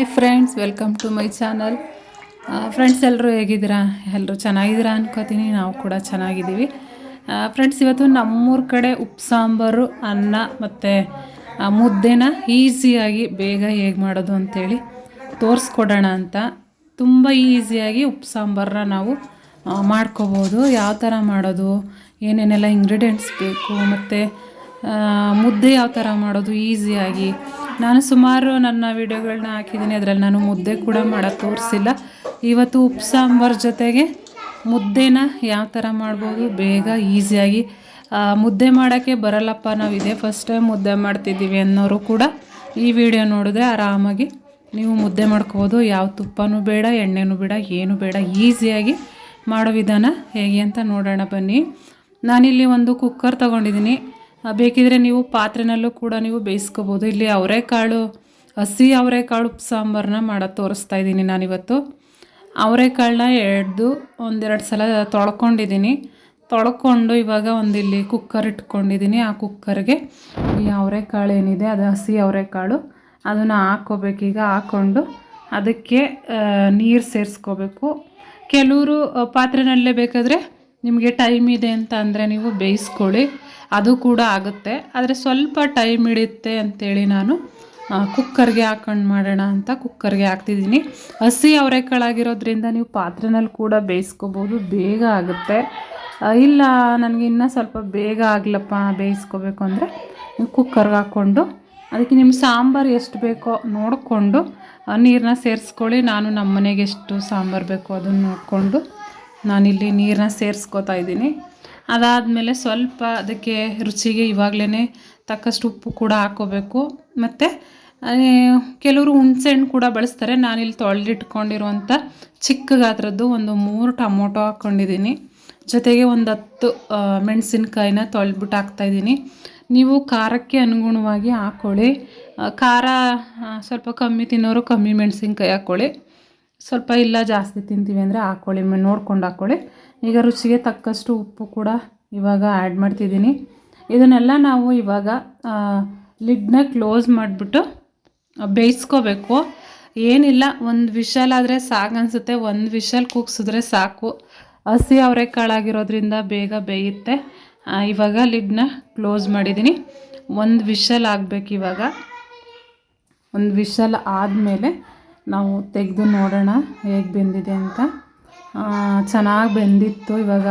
Hi friends welcome to my channel friends ಎಲ್ಲರೂ ಹೇಗಿದ್ದೀರಾ? ಎಲ್ಲರೂ ಚೆನ್ನಾಗಿದ್ದೀರಾ ಅನ್ಕೋತೀನಿ. ನಾವು ಕೂಡ ಚೆನ್ನಾಗಿದ್ದೀವಿ. ಫ್ರೆಂಡ್ಸ್ ಇವತ್ತು ನಮ್ಮೂರ ಕಡೆ ಉಪ್ಪು, ಸಾಂಬಾರು, ಅನ್ನ ಮತ್ತು ಮುದ್ದೆನ ಈಸಿಯಾಗಿ ಬೇಗ ಹೇಗೆ ಮಾಡೋದು ಅಂತೇಳಿ ತೋರಿಸ್ಕೊಡೋಣ ಅಂತ. ತುಂಬ ಈಸಿಯಾಗಿ ಉಪ್ಪು, ಸಾಂಬಾರನ್ನ ನಾವು ಮಾಡ್ಕೋಬೋದು. ಯಾವ ಥರ ಮಾಡೋದು? ಏನೇನೆಲ್ಲ ಇಂಗ್ರೀಡಿಯೆಂಟ್ಸ್ ಬೇಕು? ಮತ್ತು ಮುದ್ದೆ ಯಾವ ಥರ ಮಾಡೋದು? ಈಸಿಯಾಗಿ ನಾನು ಸುಮಾರು ನನ್ನ ವೀಡಿಯೋಗಳನ್ನ ಹಾಕಿದ್ದೀನಿ. ಅದರಲ್ಲಿ ನಾನು ಮುದ್ದೆ ಕೂಡ ಮಾಡೋಕ್ಕೆ ತೋರಿಸಿಲ್ಲ. ಇವತ್ತು ಉಪ್ಪು ಸಾಂಬಾರು ಜೊತೆಗೆ ಮುದ್ದೆನ ಯಾವ ಥರ ಮಾಡ್ಬೋದು? ಬೇಗ ಈಸಿಯಾಗಿ ಮುದ್ದೆ ಮಾಡೋಕ್ಕೆ ಬರಲ್ಲಪ್ಪ ನಾವು ಇದೇ ಫಸ್ಟ್ ಟೈಮ್ ಮುದ್ದೆ ಮಾಡ್ತಿದ್ದೀವಿ ಅನ್ನೋರು ಕೂಡ ಈ ವಿಡಿಯೋ ನೋಡಿದ್ರೆ ಆರಾಮಾಗಿ ನೀವು ಮುದ್ದೆ ಮಾಡ್ಕೋಬೋದು. ಯಾವ ತುಪ್ಪನೂ ಬೇಡ, ಎಣ್ಣೆನೂ ಬೇಡ, ಏನು ಬೇಡ. ಈಸಿಯಾಗಿ ಮಾಡೋ ವಿಧಾನ ಹೇಗೆ ಅಂತ ನೋಡೋಣ ಬನ್ನಿ. ನಾನಿಲ್ಲಿ ಒಂದು ಕುಕ್ಕರ್ ತೊಗೊಂಡಿದ್ದೀನಿ. ಬೇಕಿದ್ರೆ ನೀವು ಪಾತ್ರೆನಲ್ಲೂ ಕೂಡ ನೀವು ಬೇಯಿಸ್ಕೋಬೋದು. ಇಲ್ಲಿ ಅವರೆಕಾಳು ಹಸಿ ಅವರೆಕಾಳು ಸಾಂಬಾರನ್ನ ಮಾಡೋದು ತೋರಿಸ್ತಾ ಇದ್ದೀನಿ ನಾನಿವತ್ತು. ಅವರೆಕಾಳನ್ನ ಎಡ್ದು ಒಂದೆರಡು ಸಲ ತೊಳ್ಕೊಂಡಿದ್ದೀನಿ. ತೊಳ್ಕೊಂಡು ಇವಾಗ ಒಂದಿಲ್ಲಿ ಕುಕ್ಕರ್ ಇಟ್ಕೊಂಡಿದ್ದೀನಿ. ಆ ಕುಕ್ಕರ್ಗೆ ಈ ಅವರೆಕಾಳು ಏನಿದೆ, ಅದು ಹಸಿ ಅವರೆಕಾಳು ಅದನ್ನು ಹಾಕ್ಕೋಬೇಕೀಗ ಹಾಕ್ಕೊಂಡು ಅದಕ್ಕೆ ನೀರು ಸೇರಿಸ್ಕೋಬೇಕು. ಕೆಲವರು ಪಾತ್ರೆನಲ್ಲೇ ಬೇಕಾದರೆ ನಿಮಗೆ ಟೈಮ್ ಇದೆ ಅಂತ ಅಂದರೆ ನೀವು ಬೇಯಿಸ್ಕೊಳ್ಳಿ. ಅದು ಕೂಡ ಆಗುತ್ತೆ. ಆದರೆ ಸ್ವಲ್ಪ ಟೈಮ್ ಹಿಡಿಯುತ್ತೆ ಅಂತೇಳಿ ನಾನು ಕುಕ್ಕರ್ಗೆ ಹಾಕೊಂಡು ಮಾಡೋಣ ಅಂತ ಕುಕ್ಕರ್ಗೆ ಹಾಕ್ತಿದ್ದೀನಿ. ಹಸಿ ಅವರೆಕಾಳಾಗಿರೋದ್ರಿಂದ ನೀವು ಪಾತ್ರೆನಲ್ಲಿ ಕೂಡ ಬೇಯಿಸ್ಕೋಬೋದು, ಬೇಗ ಆಗುತ್ತೆ. ಇಲ್ಲ, ನನಗೆ ಇನ್ನೂ ಸ್ವಲ್ಪ ಬೇಗ ಆಗಲಪ್ಪ ಬೇಯಿಸ್ಕೋಬೇಕು ಅಂದರೆ ನೀವು ಕುಕ್ಕರ್ಗೆ ಹಾಕ್ಕೊಂಡು, ಅದಕ್ಕೆ ನಿಮ್ಮ ಸಾಂಬಾರು ಎಷ್ಟು ಬೇಕೋ ನೋಡಿಕೊಂಡು ನೀರನ್ನ ಸೇರಿಸ್ಕೊಳ್ಳಿ. ನಾನು ನಮ್ಮ ಮನೆಗೆ ಎಷ್ಟು ಸಾಂಬಾರು ಬೇಕೋ ಅದನ್ನು ನೋಡಿಕೊಂಡು ನಾನಿಲ್ಲಿ ನೀರನ್ನ ಸೇರಿಸ್ಕೋತಾ ಇದ್ದೀನಿ. ಅದಾದಮೇಲೆ ಸ್ವಲ್ಪ ಅದಕ್ಕೆ ರುಚಿಗೆ ಇವಾಗಲೇ ತಕ್ಕಷ್ಟು ಉಪ್ಪು ಕೂಡ ಹಾಕ್ಕೋಬೇಕು. ಮತ್ತು ಕೆಲವರು ಹುಣಸೆಹಣ್ಣು ಕೂಡ ಬಳಸ್ತಾರೆ. ನಾನಿಲ್ಲಿ ತೊಳೆದಿಟ್ಕೊಂಡಿರುವಂಥ ಚಿಕ್ಕ ಗಾತ್ರದ್ದು ಒಂದು ಮೂರು ಟೊಮೊಟೊ ಹಾಕ್ಕೊಂಡಿದ್ದೀನಿ. ಜೊತೆಗೆ ಒಂದು ಹತ್ತು ಮೆಣಸಿನ್ಕಾಯಿನ ತೊಳೆದ್ಬಿಟ್ಟು ಹಾಕ್ತಾಯಿದ್ದೀನಿ ನೀವು ಖಾರಕ್ಕೆ ಅನುಗುಣವಾಗಿ ಹಾಕ್ಕೊಳ್ಳಿ ಖಾರ ಸ್ವಲ್ಪ ಕಮ್ಮಿ ತಿನ್ನೋರು ಕಮ್ಮಿ ಮೆಣಸಿನ್ಕಾಯಿ ಹಾಕ್ಕೊಳ್ಳಿ ಸ್ವಲ್ಪ ಇಲ್ಲ ಜಾಸ್ತಿ ತಿಂತೀವಿ ಅಂದರೆ ಹಾಕ್ಕೊಳ್ಳಿ ನೋಡ್ಕೊಂಡು ಹಾಕ್ಕೊಳ್ಳಿ ಈಗ ರುಚಿಗೆ ತಕ್ಕಷ್ಟು ಉಪ್ಪು ಕೂಡ ಇವಾಗ ಆ್ಯಡ್ ಮಾಡ್ತಿದ್ದೀನಿ. ಇದನ್ನೆಲ್ಲ ನಾವು ಇವಾಗ ಲಿಡ್ನ ಕ್ಲೋಸ್ ಮಾಡಿಬಿಟ್ಟು ಬೇಯಿಸ್ಕೋಬೇಕು. ಏನಿಲ್ಲ, ಒಂದು ವಿಷಲ್ ಆದರೆ ಸಾಕು ಅನಿಸುತ್ತೆ, ಒಂದು ವಿಷಲ್ ಕೂಗ್ಸಿದ್ರೆ ಸಾಕು. ಹಸಿ ಅವರೆಕಾಳಾಗಿರೋದ್ರಿಂದ ಬೇಗ ಬೇಯುತ್ತೆ. ಇವಾಗ ಲಿಡ್ನ ಕ್ಲೋಸ್ ಮಾಡಿದ್ದೀನಿ. ಒಂದು ವಿಷಲ್ ಆಗಬೇಕು ಇವಾಗ. ಒಂದು ವಿಷಲ್ ಆದಮೇಲೆ ನಾವು ತೆಗೆದು ನೋಡೋಣ ಹೇಗೆ ಬೆಂದಿದೆ ಅಂತ. ಚೆನ್ನಾಗಿ ಬೆಂದಿತ್ತು. ಇವಾಗ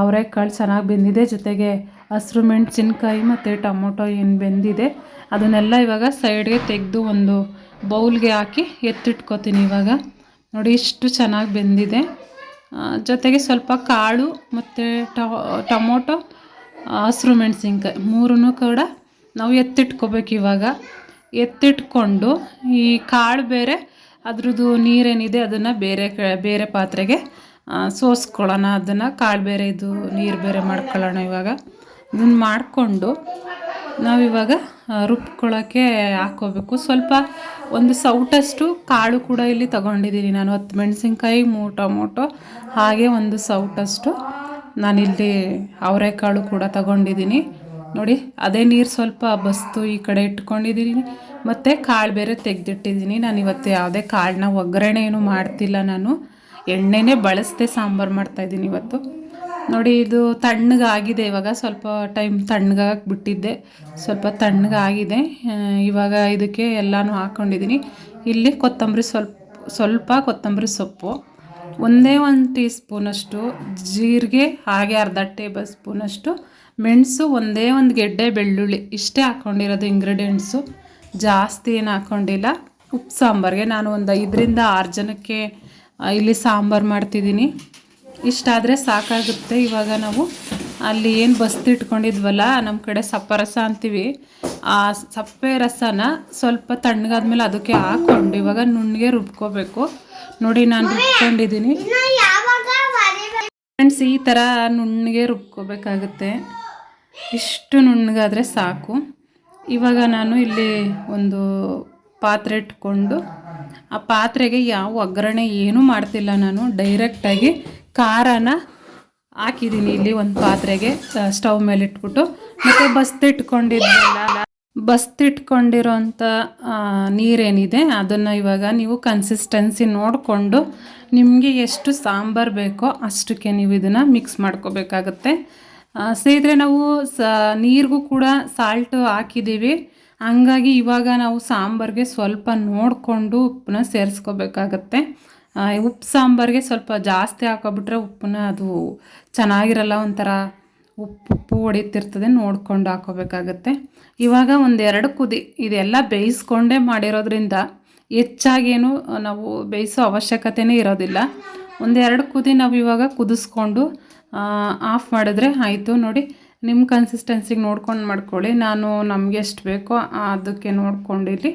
ಅವರೆಕಾಳು ಚೆನ್ನಾಗಿ ಬೆಂದಿದೆ. ಜೊತೆಗೆ ಹಸಿರು ಮೆಣಸಿನ್ಕಾಯಿ ಮತ್ತು ಟೊಮೊಟೊ ಏನು ಬೆಂದಿದೆ, ಅದನ್ನೆಲ್ಲ ಇವಾಗ ಸೈಡ್ಗೆ ತೆಗೆದು ಒಂದು ಬೌಲ್ಗೆ ಹಾಕಿ ಎತ್ತಿಟ್ಕೋತೀನಿ ಇವಾಗ. ನೋಡಿ, ಇಷ್ಟು ಚೆನ್ನಾಗಿ ಬೆಂದಿದೆ. ಜೊತೆಗೆ ಸ್ವಲ್ಪ ಕಾಳು ಮತ್ತು ಟೊಮೊಟೊ ಹಸಿರು ಮೆಣಸಿನ್ಕಾಯಿ ಮೂರೂ ಕೂಡ ನಾವು ಎತ್ತಿಟ್ಕೋಬೇಕು ಇವಾಗ. ಎತ್ತಿಟ್ಕೊಂಡು ಈ ಕಾಳು ಬೇರೆ, ಅದ್ರದ್ದು ನೀರೇನಿದೆ ಅದನ್ನು ಬೇರೆ ಬೇರೆ ಪಾತ್ರೆಗೆ ಸೋಸ್ಕೊಳ್ಳೋಣ. ಅದನ್ನು ಕಾಳು ಬೇರೆ ಇದು ನೀರು ಬೇರೆ ಮಾಡ್ಕೊಳ್ಳೋಣ ಇವಾಗ. ಇದನ್ನು ಮಾಡಿಕೊಂಡು ನಾವಿವಾಗ ರುಬ್ಕೊಳ್ಳೋಕ್ಕೆ ಹಾಕೋಬೇಕು ಸ್ವಲ್ಪ ಒಂದು ಸೌಟಷ್ಟು ಕಾಳು ಕೂಡ ಇಲ್ಲಿ ತಗೊಂಡಿದ್ದೀನಿ ನಾನು. ಹತ್ತು ಮೆಣಸಿನ್ಕಾಯಿ, ಮೂರು ಟೊಮೊಟೊ, ಹಾಗೆ ಒಂದು ಸೌಟಷ್ಟು ನಾನಿಲ್ಲಿ ಅವರೆಕಾಳು ಕೂಡ ತಗೊಂಡಿದ್ದೀನಿ. ನೋಡಿ, ಅದೇ ನೀರು ಸ್ವಲ್ಪ ಬಸ್ತು ಈ ಕಡೆ ಇಟ್ಕೊಂಡಿದ್ದೀನಿ ಮತ್ತು ಕಾಳು ಬೇರೆ ತೆಗೆದಿಟ್ಟಿದ್ದೀನಿ ನಾನು ಇವತ್ತು ಯಾವುದೇ ಕಾಳನ್ನ ಒಗ್ಗರಣೆ ಏನು ಮಾಡ್ತಿಲ್ಲ ನಾನು. ಎಣ್ಣೆನೇ ಬಳಸದೆ ಸಾಂಬಾರು ಮಾಡ್ತಾಯಿದ್ದೀನಿ ಇವತ್ತು. ನೋಡಿ, ಇದು ತಣ್ಣಗಾಗಿದೆ. ಇವಾಗ ಸ್ವಲ್ಪ ಟೈಮ್ ತಣ್ಣಗಾಗಕ್ಕೆ ಬಿಟ್ಟಿದ್ದೆ. ಸ್ವಲ್ಪ ತಣ್ಣಗಾಗಿದೆ. ಇವಾಗ ಇದಕ್ಕೆ ಎಲ್ಲನೂ ಹಾಕ್ಕೊಂಡಿದ್ದೀನಿ ಇಲ್ಲಿ ಕೊತ್ತಂಬರಿ ಸ್ವಲ್ಪ ಸ್ವಲ್ಪ ಕೊತ್ತಂಬರಿ ಸೊಪ್ಪು. ಒಂದೇ ಒಂದು ಟೀ ಸ್ಪೂನಷ್ಟು ಜೀರಿಗೆ, ಹಾಗೆ ಅರ್ಧ ಟೇಬಲ್ ಸ್ಪೂನಷ್ಟು ಮೆಣಸು ಒಂದೇ ಒಂದು ಗೆಡ್ಡೆ ಬೆಳ್ಳುಳ್ಳಿ ಇಷ್ಟೇ ಹಾಕ್ಕೊಂಡಿರೋದು ಇಂಗ್ರೀಡಿಯೆಂಟ್ಸು ಜಾಸ್ತಿ ಏನು ಹಾಕ್ಕೊಂಡಿಲ್ಲ ಉಪ್ಪು ಸಾಂಬಾರಿಗೆ ನಾನು ಒಂದು ಐದರಿಂದ ಆರು ಜನಕ್ಕೆ ಇಲ್ಲಿ ಸಾಂಬಾರು ಮಾಡ್ತಿದ್ದೀನಿ. ಇಷ್ಟಾದರೆ ಸಾಕಾಗುತ್ತೆ. ಇವಾಗ ನಾವು ಅಲ್ಲಿ ಏನು ಬಸ್ತಿಟ್ಕೊಂಡಿದ್ವಲ್ಲ ನಮ್ಮ ಕಡೆ ಸಪ್ಪ ರಸ ಅಂತೀವಿ. ಆ ಸಪ್ಪೆ ರಸನ ಸ್ವಲ್ಪ ತಣ್ಣಗಾದ್ಮೇಲೆ ಅದಕ್ಕೆ ಹಾಕ್ಕೊಂಡು ಇವಾಗ ನುಣ್ಣಗೆ ರುಬ್ಕೋಬೇಕು. ನೋಡಿ ನಾನು ರುಬ್ಕೊಂಡಿದ್ದೀನಿ. ಫ್ರೆಂಡ್ಸ್ ಈ ಥರ ನುಣ್ಣಗೆ ರುಬ್ಕೋಬೇಕಾಗುತ್ತೆ. ಇಷ್ಟು ನುಣ್ಣಗಾದರೆ ಸಾಕು. ಇವಾಗ ನಾನು ಇಲ್ಲಿ ಒಂದು ಪಾತ್ರೆ ಇಟ್ಕೊಂಡು, ಆ ಪಾತ್ರೆಗೆ ಯಾವ ಒಗ್ಗರಣೆ ಏನೂ ಮಾಡ್ತಿಲ್ಲ ನಾನು. ಡೈರೆಕ್ಟಾಗಿ ಖಾರನ ಹಾಕಿದ್ದೀನಿ ಇಲ್ಲಿ ಒಂದು ಪಾತ್ರೆಗೆ ಸ್ಟವ್ ಮೇಲೆ ಇಟ್ಬಿಟ್ಟು. ಮತ್ತು ಬಸ್ತಿ ಇಟ್ಕೊಂಡಿದ್ವಲ್ಲ ಬಸ್ತಿಟ್ಕೊಂಡಿರೋಂಥ ನೀರೇನಿದೆ, ಅದನ್ನು ಇವಾಗ ನೀವು ಕನ್ಸಿಸ್ಟೆನ್ಸಿ ನೋಡಿಕೊಂಡು ನಿಮಗೆ ಎಷ್ಟು ಸಾಂಬಾರು ಬೇಕೋ ಅಷ್ಟಕ್ಕೆ ನೀವು ಇದನ್ನು ಮಿಕ್ಸ್ ಮಾಡ್ಕೋಬೇಕಾಗತ್ತೆ. ಸ್ನೇಹಿತರೆ, ನಾವು ಸ, ನೀರಿಗೂ ಕೂಡ ಸಾಲ್ಟ್ ಹಾಕಿದ್ದೀವಿ. ಹಂಗಾಗಿ ಇವಾಗ ನಾವು ಸಾಂಬಾರಿಗೆ ಸ್ವಲ್ಪ ನೋಡಿಕೊಂಡು ಉಪ್ಪನ್ನ ಸೇರಿಸ್ಕೋಬೇಕಾಗತ್ತೆ. ಉಪ್ಪು ಸಾಂಬಾರಿಗೆ ಸ್ವಲ್ಪ ಜಾಸ್ತಿ ಹಾಕೊಬಿಟ್ರೆ ಉಪ್ಪನ್ನ ಅದು ಚೆನ್ನಾಗಿರಲ್ಲ, ಒಂಥರ ಉಪ್ಪು ಉಪ್ಪು ಹೊಡಿತಿರ್ತದೆ, ನೋಡ್ಕೊಂಡು ಹಾಕೋಬೇಕಾಗತ್ತೆ. ಇವಾಗ ಒಂದೆರಡು ಕುದಿ, ಇದೆಲ್ಲ ಬೇಯಿಸ್ಕೊಂಡೇ ಮಾಡಿರೋದ್ರಿಂದ ಹೆಚ್ಚಾಗೇನು ನಾವು ಬೇಯಿಸೋ ಅವಶ್ಯಕತೆನೇ ಇರೋದಿಲ್ಲ. ಒಂದೆರಡು ಕುದಿ ನಾವು ಇವಾಗ ಕುದಿಸ್ಕೊಂಡು ಆಫ್ ಮಾಡಿದ್ರೆ ಆಯಿತು ನೋಡಿ. ನಿಮ್ಮ ಕನ್ಸಿಸ್ಟೆನ್ಸಿಗೆ ನೋಡ್ಕೊಂಡು ಮಾಡ್ಕೊಳ್ಳಿ. ನಾನು ನಮಗೆ ಎಷ್ಟು ಬೇಕೋ ಅದಕ್ಕೆ ನೋಡ್ಕೊಂಡಿರಲಿ.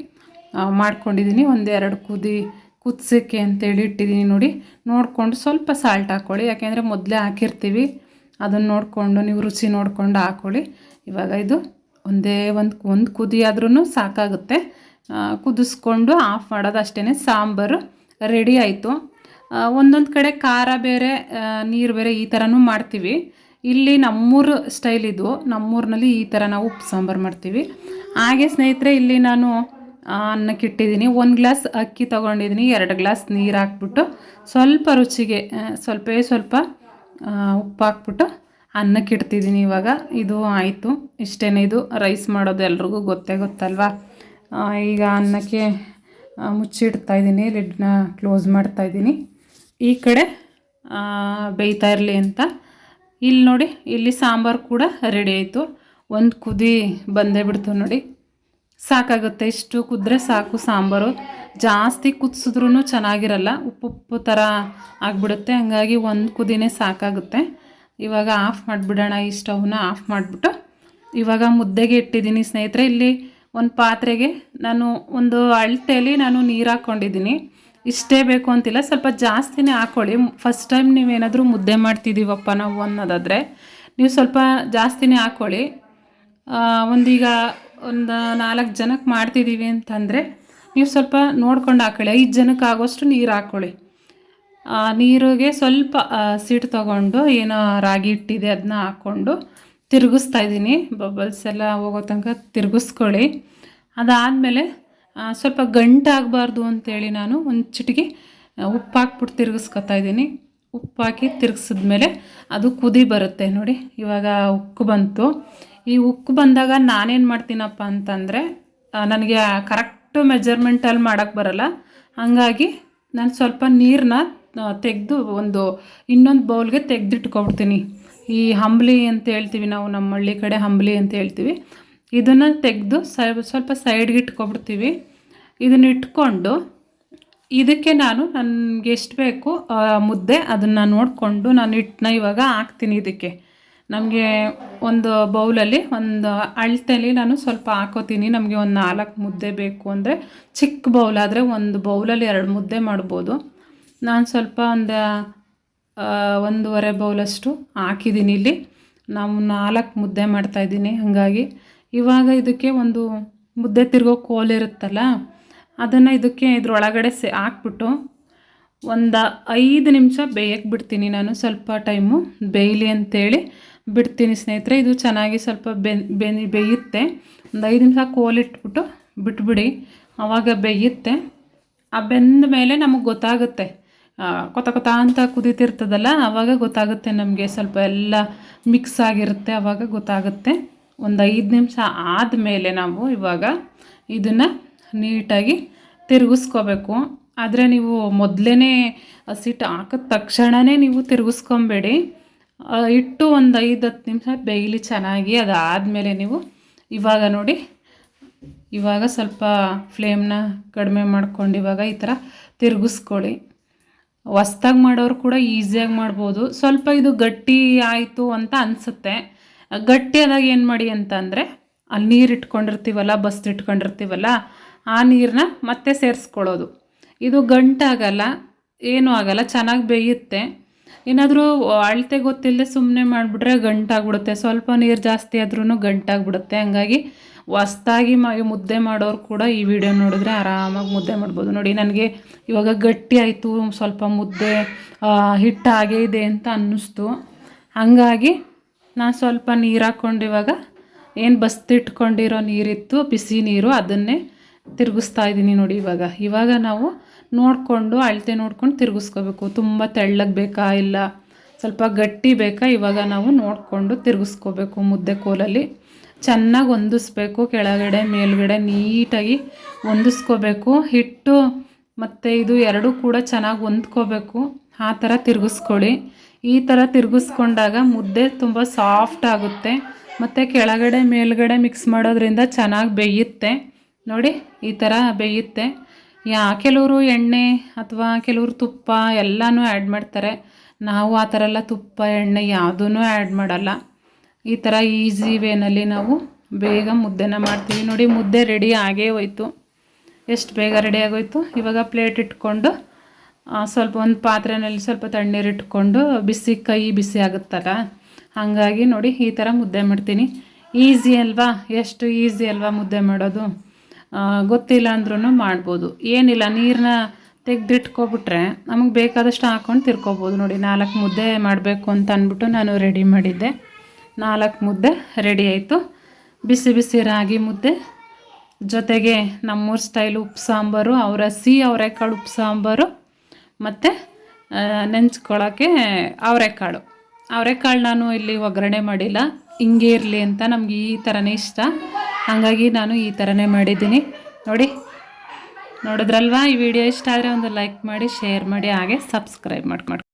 ಮಾಡ್ಕೊಂಡಿದ್ದೀನಿ ಒಂದೆರಡು ಕುದಿ, ಕುದಿಸೋಕ್ಕೆ ಅಂತೇಳಿ ಇಟ್ಟಿದ್ದೀನಿ ನೋಡಿ. ನೋಡಿಕೊಂಡು ಸ್ವಲ್ಪ ಸಾಲ್ಟ್ ಹಾಕ್ಕೊಳ್ಳಿ ಯಾಕೆಂದರೆ ಮೊದಲೇ ಹಾಕಿರ್ತೀವಿ. ಅದನ್ನು ನೋಡಿಕೊಂಡು ನೀವು ರುಚಿ ನೋಡಿಕೊಂಡು ಹಾಕ್ಕೊಳ್ಳಿ ಇವಾಗ ಇದು ಒಂದೇ ಒಂದು ಒಂದು ಕುದಿ ಆದ್ರೂ ಸಾಕಾಗುತ್ತೆ. ಕುದಿಸ್ಕೊಂಡು ಆಫ್ ಮಾಡೋದು ಅಷ್ಟೇ ಸಾಂಬಾರು ರೆಡಿ ಆಯಿತು. ಒಂದೊಂದು ಕಡೆ ಖಾರ ಬೇರೆ ನೀರು ಬೇರೆ ಈ ಥರನೂ ಮಾಡ್ತೀವಿ. ಇಲ್ಲಿ ನಮ್ಮೂರು ಸ್ಟೈಲ್ ಇದು. ನಮ್ಮೂರಿನಲ್ಲಿ ಈ ಥರ ನಾವು ಉಪ್ಪು ಸಾಂಬಾರು ಮಾಡ್ತೀವಿ. ಹಾಗೆ ಸ್ನೇಹಿತರೆ, ಇಲ್ಲಿ ನಾನು ಅನ್ನಕ್ಕೆ ಇಟ್ಟಿದ್ದೀನಿ. ಒಂದು ಗ್ಲಾಸ್ ಅಕ್ಕಿ ತೊಗೊಂಡಿದ್ದೀನಿ, ಎರಡು ಗ್ಲಾಸ್ ನೀರು ಹಾಕ್ಬಿಟ್ಟು ಸ್ವಲ್ಪ ರುಚಿಗೆ ಸ್ವಲ್ಪ ಸ್ವಲ್ಪೇ ಉಪ್ಪು ಹಾಕ್ಬಿಟ್ಟು ಅನ್ನಕ್ಕೆ ಇಡ್ತಿದ್ದೀನಿ ಇವಾಗ. ಇದು ಆಯಿತು. ಇಷ್ಟೇ ಇದು. ರೈಸ್ ಮಾಡೋದು ಎಲ್ರಿಗೂ ಗೊತ್ತೇ ಗೊತ್ತಲ್ವಾ? ಈಗ ಅನ್ನಕ್ಕೆ ಮುಚ್ಚಿಡ್ತಾಯಿದ್ದೀನಿ ಲಿಡ್ನ ಕ್ಲೋಸ್ ಮಾಡ್ತಾ ಇದ್ದೀನಿ. ಈ ಕಡೆ ಬೇಯ್ತಾ ಇರಲಿ ಅಂತ. ಇಲ್ಲಿ ನೋಡಿ, ಇಲ್ಲಿ ಸಾಂಬಾರು ಕೂಡ ರೆಡಿ ಆಯಿತು. ಒಂದು ಕುದಿ ಬಂದೇ ಬಿಡ್ತು ನೋಡಿ. ಸಾಕಾಗುತ್ತೆ, ಇಷ್ಟು ಕುದ್ರೆ ಸಾಕು ಸಾಂಬಾರು. ಜಾಸ್ತಿ ಕುದಿಸಿದ್ರೂ ಚೆನ್ನಾಗಿರಲ್ಲ. ಉಪ್ಪು ಉಪ್ಪು ಥರ ಆಗಿಬಿಡುತ್ತೆ. ಹಂಗಾಗಿ ಒಂದು ಕುದಿನೇ ಸಾಕಾಗುತ್ತೆ. ಇವಾಗ ಆಫ್ ಮಾಡಿಬಿಡೋಣ. ಈ ಸ್ಟವ್ನ ಆಫ್ ಮಾಡಿಬಿಟ್ಟು. ಇವಾಗ ಮುದ್ದೆಗೆ ಇಟ್ಟಿದ್ದೀನಿ ಸ್ನೇಹಿತರೆ. ಇಲ್ಲಿ ಒಂದು ಪಾತ್ರೆಗೆ ನಾನು ಒಂದು ಅಳತೆಯಲ್ಲಿ ನಾನು ನೀರು ಹಾಕ್ಕೊಂಡಿದ್ದೀನಿ ಇಷ್ಟೇ ಬೇಕು ಅಂತಿಲ್ಲ. ಸ್ವಲ್ಪ ಜಾಸ್ತಿನೇ ಹಾಕ್ಕೊಳ್ಳಿ ಫಸ್ಟ್ ಟೈಮ್ ನೀವೇನಾದರೂ ಮುದ್ದೆ ಮಾಡ್ತಿದ್ದೀವಪ್ಪ ನಾವು ಅನ್ನೋದಾದರೆ, ನೀವು ಸ್ವಲ್ಪ ಜಾಸ್ತಿನೇ ಹಾಕ್ಕೊಳ್ಳಿ ಒಂದೀಗ ಒಂದು ನಾಲ್ಕು ಜನಕ್ಕೆ ಮಾಡ್ತಿದ್ದೀವಿ ಅಂತಂದರೆ, ನೀವು ಸ್ವಲ್ಪ ನೋಡ್ಕೊಂಡು ಹಾಕೊಳ್ಳಿ. ಐದು ಜನಕ್ಕೆ ಆಗೋಷ್ಟು ನೀರು ಹಾಕ್ಕೊಳ್ಳಿ ನೀರಿಗೆ ಸ್ವಲ್ಪ ಸೀಟ್ ತೊಗೊಂಡು, ಏನೋ ರಾಗಿ ಹಿಟ್ಟಿದೆ ಅದನ್ನ ಹಾಕ್ಕೊಂಡು ತಿರುಗಿಸ್ತಾ ಇದ್ದೀನಿ. ಬಬಲ್ಸ್ ಎಲ್ಲ ಹೋಗೋ ತನಕ ತಿರುಗಿಸ್ಕೊಳ್ಳಿ. ಅದಾದಮೇಲೆ ಸ್ವಲ್ಪ ಗಂಟಾಗಬಾರ್ದು ಅಂತೇಳಿ ನಾನು ಒಂದು ಚಿಟಿಕೆ ಉಪ್ಪು ಹಾಕ್ಬಿಟ್ಟು ತಿರುಗಿಸ್ಕೊತಾ ಇದ್ದೀನಿ. ಉಪ್ಪು ಹಾಕಿ ತಿರುಗಿಸಿದ್ಮೇಲೆ ಅದು ಕುದಿ ಬರುತ್ತೆ ನೋಡಿ, ಇವಾಗ ಉಕ್ಕು ಬಂತು. ಈ ಉಕ್ಕು ಬಂದಾಗ ನಾನೇನು ಮಾಡ್ತೀನಪ್ಪ ಅಂತಂದರೆ ನನಗೆ ಕರೆಕ್ಟ್ ಮೆಜರ್ಮೆಂಟಲ್ಲಿ ಮಾಡೋಕ್ಕೆ ಬರಲ್ಲ. ಹಾಗಾಗಿ ನಾನು ಸ್ವಲ್ಪ ನೀರನ್ನ ತೆಗೆದು ಒಂದು ಇನ್ನೊಂದು ಬೌಲ್ಗೆ ತೆಗೆದಿಟ್ಕೊಬಿಡ್ತೀನಿ. ಈ ಹಂಬಲಿ ಅಂತ ಹೇಳ್ತೀವಿ ನಾವು, ನಮ್ಮ ಹಳ್ಳಿ ಕಡೆ ಹಂಬಲಿ ಅಂತ ಹೇಳ್ತೀವಿ. ಇದನ್ನು ತೆಗೆದು ಸ್ವಲ್ಪ ಸೈಡ್ಗೆ ಇಟ್ಕೊಬಿಡ್ತೀವಿ. ಇದನ್ನು ಇಟ್ಕೊಂಡು ಇದಕ್ಕೆ ನಾನು ನನಗೆ ಎಷ್ಟು ಬೇಕು ಮುದ್ದೆ ಅದನ್ನು ನೋಡಿಕೊಂಡು ನಾನು ಹಿಟ್ಟನ್ನ ಇವಾಗ ಹಾಕ್ತೀನಿ ಇದಕ್ಕೆ. ನಮಗೆ ಒಂದು ಬೌಲಲ್ಲಿ ಒಂದು ಅಳತೆಲಿ ನಾನು ಸ್ವಲ್ಪ ಹಾಕೋತೀನಿ. ನಮಗೆ ಒಂದು ನಾಲ್ಕು ಮುದ್ದೆ ಬೇಕು ಅಂದರೆ ಚಿಕ್ಕ ಬೌಲ್ ಆದರೆ ಒಂದು ಬೌಲಲ್ಲಿ ಎರಡು ಮುದ್ದೆ ಮಾಡ್ಬೋದು. ನಾನು ಸ್ವಲ್ಪ ಒಂದು ಒಂದೂವರೆ ಬೌಲಷ್ಟು ಹಾಕಿದ್ದೀನಿ ಇಲ್ಲಿ. ನಾವು ನಾಲ್ಕು ಮುದ್ದೆ ಮಾಡ್ತಾಯಿದ್ದೀನಿ ಹಾಗಾಗಿ ಇವಾಗ ಇದಕ್ಕೆ ಒಂದು ಮುದ್ದೆ ತಿರುಗೋ ಕೋಲ್ ಇರುತ್ತಲ್ಲ, ಅದನ್ನು ಇದಕ್ಕೆ ಇದರೊಳಗಡೆ ಸೆ, ಹಾಕ್ಬಿಟ್ಟು ಒಂದು ಐದು ನಿಮಿಷ ಬೇಯಕ್ಕೆ ಬಿಡ್ತೀನಿ ನಾನು. ಸ್ವಲ್ಪ ಟೈಮು ಬೇಯಲಿ ಅಂತೇಳಿ ಬಿಡ್ತೀನಿ ಸ್ನೇಹಿತರೆ. ಇದು ಚೆನ್ನಾಗಿ ಸ್ವಲ್ಪ ಬೆನ್ ಬೇಯುತ್ತೆ. ಒಂದು ಐದು ನಿಮಿಷ ಕೋಲಿಟ್ಬಿಟ್ಟು ಬಿಟ್ಬಿಡಿ. ಆವಾಗ ಬೇಯುತ್ತೆ. ಆ ಬೆಂದ ಮೇಲೆ ನಮಗೆ ಗೊತ್ತಾಗುತ್ತೆ. ಕೊತ ಕೊತ ಅಂತ ಕುದೀತಿರ್ತದಲ್ಲ ಆವಾಗ ಗೊತ್ತಾಗುತ್ತೆ ನಮಗೆ ಸ್ವಲ್ಪ ಎಲ್ಲ ಮಿಕ್ಸ್ ಆಗಿರುತ್ತೆ ಆವಾಗ ಗೊತ್ತಾಗುತ್ತೆ. ಒಂದು ಐದು ನಿಮಿಷ ಆದಮೇಲೆ ನಾವು ಇವಾಗ ಇದನ್ನು ನೀಟಾಗಿ ತಿರುಗಿಸ್ಕೋಬೇಕು. ಆದರೆ ನೀವು ಮೊದಲೇ ಹಸಿಟ್ಟು ಹಾಕಿದ ತಕ್ಷಣವೇ ನೀವು ತಿರುಗಿಸ್ಕೊಬೇಡಿ. ಇಟ್ಟು ಒಂದು ಐದು ಹತ್ತು ನಿಮಿಷ ಬೇಯಲಿ ಚೆನ್ನಾಗಿ ಅದಾದಮೇಲೆ ನೀವು ಇವಾಗ ನೋಡಿ, ಇವಾಗ ಸ್ವಲ್ಪ ಫ್ಲೇಮ್ನ ಕಡಿಮೆ ಮಾಡ್ಕೊಂಡು ಇವಾಗ ಈ ಥರ ತಿರುಗಿಸ್ಕೊಳ್ಳಿ. ಹೊಸ್ದಾಗಿ ಮಾಡೋರು ಕೂಡ ಈಸಿಯಾಗಿ ಮಾಡ್ಬೋದು. ಸ್ವಲ್ಪ ಇದು ಗಟ್ಟಿ ಆಯಿತು ಅಂತ ಅನಿಸುತ್ತೆ. ಗಟ್ಟಿ ಆದಾಗ ಏನು ಮಾಡಿ ಅಂತಂದರೆ ಅಲ್ಲಿ ನೀರು ಇಟ್ಕೊಂಡಿರ್ತೀವಲ್ಲ ಬಸ್ ಇಟ್ಕೊಂಡಿರ್ತೀವಲ್ಲ, ಆ ನೀರನ್ನ ಮತ್ತೆ ಸೇರಿಸ್ಕೊಳ್ಳೋದು. ಇದು ಗಂಟಾಗಲ್ಲ, ಏನೂ ಆಗಲ್ಲ, ಚೆನ್ನಾಗಿ ಬೇಯುತ್ತೆ. ಏನಾದರೂ ಅಳತೆ ಗೊತ್ತಿಲ್ಲದೆ ಸುಮ್ಮನೆ ಮಾಡಿಬಿಟ್ರೆ ಗಂಟಾಗ್ಬಿಡುತ್ತೆ. ಸ್ವಲ್ಪ ನೀರು ಜಾಸ್ತಿ ಆದ್ರೂ ಗಂಟಾಗ್ಬಿಡುತ್ತೆ. ಹಂಗಾಗಿ ಹೊಸ್ದಾಗಿ ಮ ಮುದ್ದೆ ಮಾಡೋರು ಕೂಡ ಈ ವಿಡಿಯೋ ನೋಡಿದ್ರೆ ಆರಾಮಾಗಿ ಮುದ್ದೆ ಮಾಡ್ಬೋದು. ನೋಡಿ, ನನಗೆ ಇವಾಗ ಗಟ್ಟಿ ಆಯಿತು, ಸ್ವಲ್ಪ ಮುದ್ದೆ ಹಿಟ್ಟಾಗೇ ಇದೆ ಅಂತ ಅನ್ನಿಸ್ತು. ಹಂಗಾಗಿ ನಾನು ಸ್ವಲ್ಪ ನೀರು ಹಾಕ್ಕೊಂಡು ಇವಾಗ ಏನು ಬಸ್ತಿಟ್ಕೊಂಡಿರೋ ನೀರಿತ್ತು, ಬಿಸಿ ನೀರು ಅದನ್ನೇ ತಿರುಗಿಸ್ತಾ ಇದ್ದೀನಿ ನೋಡಿ ಇವಾಗ. ಇವಾಗ ನಾವು ನೋಡಿಕೊಂಡು ಅಳತೆ ನೋಡ್ಕೊಂಡು ತಿರುಗಿಸ್ಕೋಬೇಕು. ತುಂಬ ತೆಳ್ಳಗೆ ಬೇಕಾ ಇಲ್ಲ? ಸ್ವಲ್ಪ ಗಟ್ಟಿ ಬೇಕಾ? ಇವಾಗ ನಾವು ನೋಡಿಕೊಂಡು ತಿರುಗಿಸ್ಕೋಬೇಕು ಮುದ್ದೆ ಕೋಲಲ್ಲಿ. ಚೆನ್ನಾಗಿ ಹೊಂದಿಸ್ಬೇಕು, ಕೆಳಗಡೆ, ಮೇಲ್ಗಡೆ ನೀಟಾಗಿ ಹೊಂದಿಸ್ಕೋಬೇಕು. ಹಿಟ್ಟು ಮತ್ತು ಇದು ಎರಡೂ ಕೂಡ ಚೆನ್ನಾಗಿ ಹೊಂದ್ಕೋಬೇಕು. ಆ ಥರ ತಿರುಗಿಸ್ಕೊಳ್ಳಿ. ಈ ಥರ ತಿರುಗಿಸ್ಕೊಂಡಾಗ ಮುದ್ದೆ ತುಂಬ ಸಾಫ್ಟ್ ಆಗುತ್ತೆ. ಮತ್ತು ಕೆಳಗಡೆ, ಮೇಲ್ಗಡೆ ಮಿಕ್ಸ್ ಮಾಡೋದ್ರಿಂದ ಚೆನ್ನಾಗಿ ಬೇಯುತ್ತೆ. ನೋಡಿ, ಈ ಥರ ಬೇಯುತ್ತೆ. ಯಾ, ಕೆಲವರು ಎಣ್ಣೆ ಅಥವಾ ಕೆಲವರು ತುಪ್ಪ ಎಲ್ಲನೂ ಆ್ಯಡ್ ಮಾಡ್ತಾರೆ. ನಾವು ಆ ಥರ ಎಲ್ಲ ತುಪ್ಪ, ಎಣ್ಣೆ ಯಾವುದೂ ಆ್ಯಡ್ ಮಾಡಲ್ಲ. ಈ ಥರ ಈಸಿ ವೇನಲ್ಲಿ ನಾವು ಬೇಗ ಮುದ್ದೆನ ಮಾಡ್ತೀವಿ. ನೋಡಿ, ಮುದ್ದೆ ರೆಡಿ ಆಗೇ ಹೋಯ್ತು. ಎಷ್ಟು ಬೇಗ ರೆಡಿ ಆಗೋಯ್ತು? ಇವಾಗ ಪ್ಲೇಟ್ ಇಟ್ಕೊಂಡು ಸ್ವಲ್ಪ ಒಂದು ಪಾತ್ರೆಯಲ್ಲಿ ಸ್ವಲ್ಪ ತಣ್ಣೀರು ಇಟ್ಕೊಂಡು ಬಿಸಿ ಕೈ ಬಿಸಿ ಆಗುತ್ತಲ್ಲ? ಹಾಗಾಗಿ ನೋಡಿ ಈ ಥರ ಮುದ್ದೆ ಮಾಡ್ತೀನಿ. ಈಸಿ ಅಲ್ವಾ? ಎಷ್ಟು ಈಸಿ ಅಲ್ವಾ ಮುದ್ದೆ ಮಾಡೋದು? ಗೊತ್ತಿಲ್ಲ ಅಂದ್ರೂ ಮಾಡ್ಬೋದು. ಏನಿಲ್ಲ ನೀರನ್ನ ತೆಗೆದಿಟ್ಕೊಬಿಟ್ರೆ ನಮಗೆ ಬೇಕಾದಷ್ಟು ಹಾಕ್ಕೊಂಡು ತಿರ್ಕೊಬೋದು. ನೋಡಿ, ನಾಲ್ಕು ಮುದ್ದೆ ಮಾಡಬೇಕು ಅಂತ ಅಂದ್ಬಿಟ್ಟು ನಾನು ರೆಡಿ ಮಾಡಿದ್ದೆ. ನಾಲ್ಕು ಮುದ್ದೆ ರೆಡಿ ಆಯಿತು. ಬಿಸಿ ಬಿಸಿ ರಾಗಿ ಮುದ್ದೆ. ಜೊತೆಗೆ ನಮ್ಮೂರು ಸ್ಟೈಲ್ ಉಪ್ಪು ಸಾಂಬಾರು, ಅವರ ಸಿಹಿ ಅವರೆಕಾಳು ಉಪ್ಪು ಸಾಂಬಾರು. ಮತ್ತು ನೆಂಚ್ಕೊಳ್ಳೋಕ್ಕೆ ಅವರೆಕಾಳು. ಅವರೆಕಾಳು ನಾನು ಇಲ್ಲಿ ಒಗ್ಗರಣೆ ಮಾಡಿಲ್ಲ. ಹಿಂಗೆ ಇರಲಿ ಅಂತ ನಮಗೆ ಈ ಥರನೇ ಇಷ್ಟ. ಹಾಗಾಗಿ ನಾನು ಈ ಥರನೇ ಮಾಡಿದ್ದೀನಿ. ನೋಡಿ, ನೋಡಿದ್ರಲ್ವಾ? ಈ ವಿಡಿಯೋ ಇಷ್ಟ ಆದರೆ ಒಂದು ಲೈಕ್ ಮಾಡಿ, ಶೇರ್ ಮಾಡಿ, ಹಾಗೆ ಸಬ್ಸ್ಕ್ರೈಬ್ ಮಾಡ್ಕೊಂಡು